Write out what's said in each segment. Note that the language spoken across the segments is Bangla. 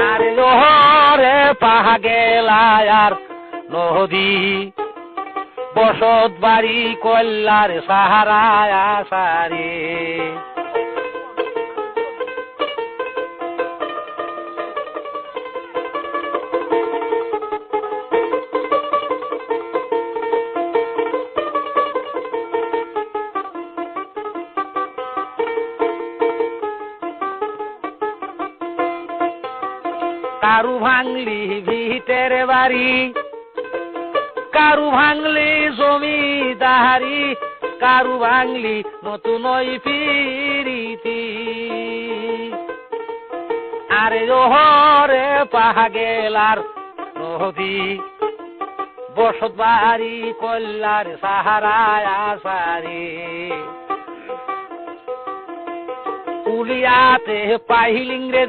আর নহরে পাহা গেলায়ার নদী। বসত বাড়ি কল্যার সাহারায় আসারে কারু ভাঙলি ভিটের বাড়ি, কারু ভাঙলি জমিদারি কারু ভাঙলি নতুন ফিরিতি। আরে জোহরে পাহা গেলার নদী বসত বাড়ি কল্যার সাহারায় আসারে। উলিয়াতে পাহিলিং রে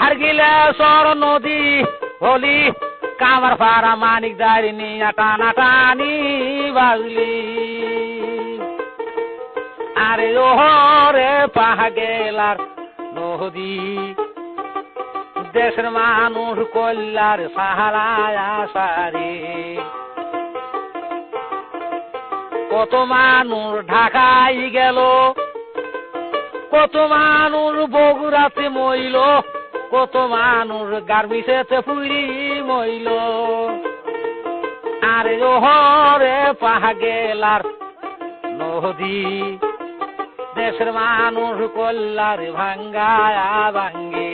হারগিলে সর নদী, হলি, কামার ফারা মানিক দারি নিয়া টানা টানি বাজলি। আরে ওহরে পাহা গেলার নদী, দেশের মানুষ কল্যার সাহারায় আসারে। কত মানুষ ঢাকাই গেল, কত মানুষ বগুড়াতে মইল কত মানুষ গার্মিসেতে ফুরি মইল। আরে ওহরে পাহা গেলার নদী, দেশের মানুষ কল্লার ভাঙ্গায় ভাঙ্গে।